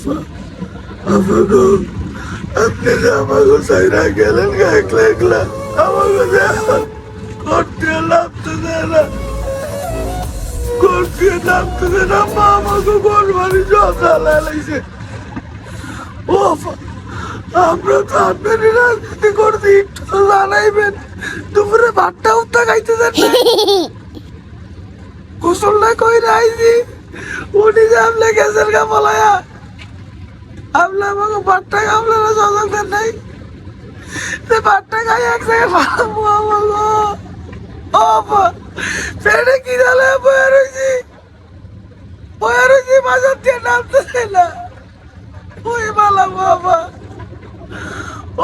আফা আফা গো আপনি যে আমাকে সাইরা গেলেন গা একলা একলা আমাকে যে করতে লাভতে দেয় না করতে লাভতে দেয় না মা আমাকে ঘর বাড়ি জ্বালায় লাগছে ও আমরা তো আপনার রাজনীতি করছি একটু জানাইবেন দুপুরে ভাতটা উত্তা খাইতে দেন না। গোসল না কই রাইছি উনি যে আপনি গেছেন গা বলায়া আপনি আমাকে খাবলে না সজাগ দেন নাই। ভাতটা খাই এক জায়গায় পেটে কি জালে বয়ে রয়েছি। বয়ে রয়েছি, বাজার দিয়ে নামতেছে না। ওই পালাবো আপা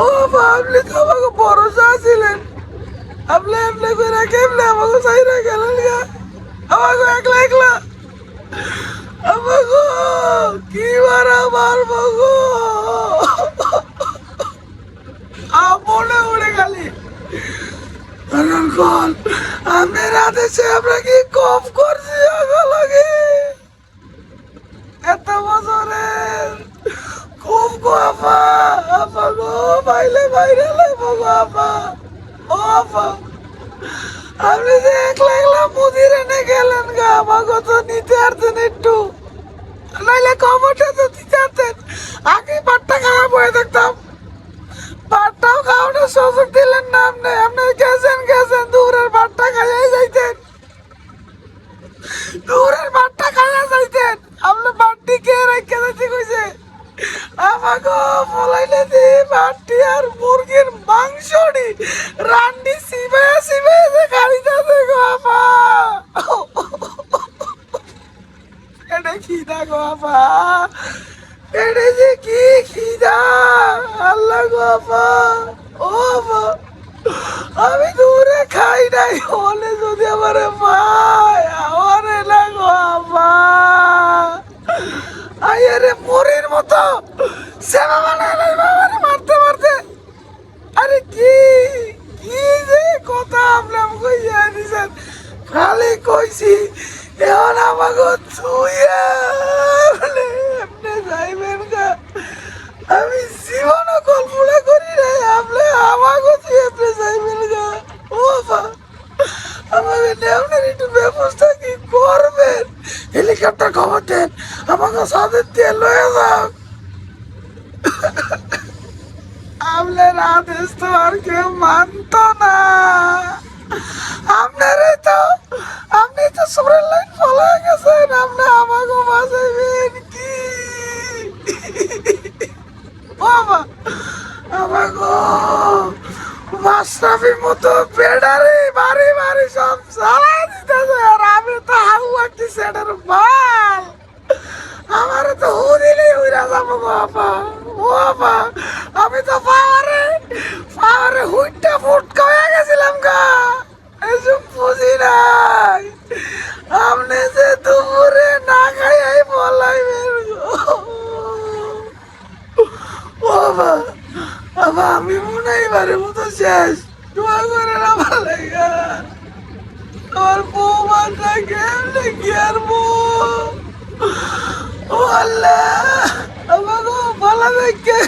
ও বাবা আপনি তো আমাকে ভরসা ছিলেন আপনি আপনি করে কেমনে আমাকে চাইরা গেলেন গা? আমাকে একলা একলা। আমাকে কি মারা মারবো গো আপনে আমি রাতে সে আমরা কি কম করছি লাগে। এত বছরের খুব গো আপা গো, বাইলে বাইরে লাগবো গো আপা। ও আপা, আপনি যে একলা একলা মুদির গেলেন গা আমাকে তো কমরটা তো আগে পাটটা খারাপ হয়ে দেখতাম পাটটাও খাওয়ানোর সুযোগ দিলেন আপনি। আপনি গেছেন গেছেন যাইতেন। দূরের পাটটা খাইয়া যাইতেন। আপনি পাটটি কে রেখে যাইতে কইছে? আমাকে আর মুরগির মাংসটি রান্ডি সিবে সিবে যে গাড়িতে দেখো আপা এটা খিদা গো আপা। এটা যে কি খিদা? আল্লাহ গো আপা। ও আমি দূরে খাই নাই, হলে যদি আমার পায়, আমারে লাগো আপা। আইয়ারে মরির মতো। সেবা বানাই বাবারে, মারতে মারতে। আরে কি কি যে কথা আপনি আমাকে ইয়ে দিছেন খালি কইছি এখন আমাকে ছুঁয়ে আপনি যাইবেন গা আমি জীবন কল্পনা করি আপনি আমাকে ছুঁয়ে ব্যবস্থা কি করবেন? হেলিকপ্টার খবর আমাকে সাথে দিয়ে লয়ে যাও আপনার আদেশ তো আর কেউ মানতো না। আপনারে আমাকে মাস্টাফির মতো বেডারে, বাড়ি বাড়ি সব চালাই দিতেছে। আর আমি তো হাউ একটি সেটার বাল আমারে তো হুদিলেই উইরা যাব গো আপা। ও আপা, আমি তো পাওয়ারে পাওয়ারে হুইটটা ফুটকা হয়ে গেছিলাম গা। এসব বুঝি নাই। আপনি যে দুপুরে না খাই আই বলাইবেন গো। ও বাবা বাবা, আমি মনে এবারের মতো শেষ। দোয়া করে আমার লাগা। আমার বৌমাটা কেমনে কি আর বউ? ও আল্লাহ আমাকে ভালো দেখে।